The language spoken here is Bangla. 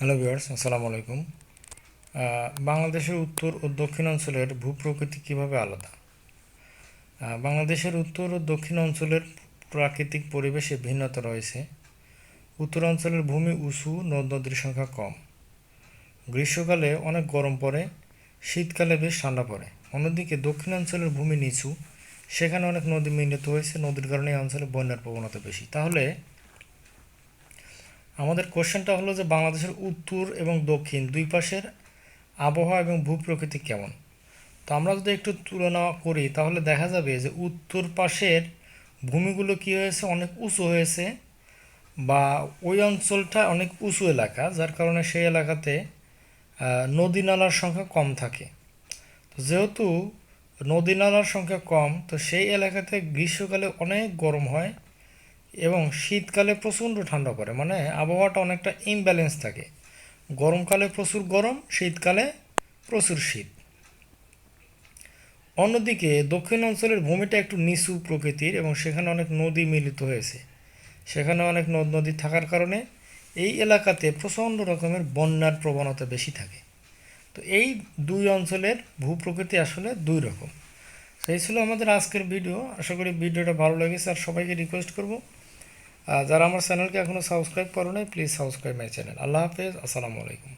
হ্যালো ভিউয়ার্স, আসসালামু আলাইকুম। বাংলাদেশের উত্তর ও দক্ষিণ অঞ্চলের ভূপ্রকৃতি কীভাবে আলাদা? বাংলাদেশের উত্তর ও দক্ষিণ অঞ্চলের প্রাকৃতিক পরিবেশে ভিন্নতা রয়েছে। উত্তর অঞ্চলের ভূমি উঁচু, নদ নদীর সংখ্যা কম। গ্রীষ্মকালে অনেক গরম পড়ে, শীতকালে বেশ ঠান্ডা পড়ে। অন্যদিকে দক্ষিণ অঞ্চলের ভূমি নিচু, সেখানে অনেক নদী মিলিত হয়েছে, নদীর কারণে এই অঞ্চলে বন্যার প্রবণতা বেশি। তাহলে আমাদের কোশ্চেনটা হলো যে বাংলাদেশের উত্তর এবং দক্ষিণ দুই পাশের আবহাওয়া এবং ভূপ্রকৃতি কেমন? তো আমরা যদি একটু তুলনা করি, তাহলে দেখা যাবে যে উত্তর পাশের ভূমিগুলো কী হয়েছে? অনেক উঁচু হয়েছে বা ওই অঞ্চলটা অনেক উঁচু এলাকা, যার কারণে সেই এলাকাতে নদী নালার সংখ্যা কম থাকে। তো যেহেতু নদী নালার সংখ্যা কম, তো সেই এলাকাতে গ্রীষ্মকালে অনেক গরম হয়। এবং শীতকালে প্রচণ্ড ঠান্ডা পড়ে মানে আবহাওয়াটা অনেকটা ইমব্যালেন্স থাকে। গরমকালে প্রচুর গরম, শীতকালে প্রচুর শীত। অন্যদিকে দক্ষিণ অঞ্চলের ভূমিটা একটু নিচু প্রকৃতির এবং সেখানে অনেক নদী মিলিত হয়েছে। সেখানে অনেক নদ নদী থাকার কারণে এই এলাকাতে প্রচণ্ড রকমের বন্যার প্রবণতা বেশি থাকে। তো এই দুই অঞ্চলের ভূপ্রকৃতি আসলে দুই রকম। সেই ছিল আমাদের আজকের ভিডিও। আশা করি ভিডিওটা ভালো লেগেছে আর সবাইকে রিকোয়েস্ট করব যারা আমার চ্যানেলকে এখনও সাবস্ক্রাইব করো নাই প্লিজ সাবস্ক্রাইব মাই চ্যানেল আল্লাহ হাফেজ, আসসালামু আলাইকুম।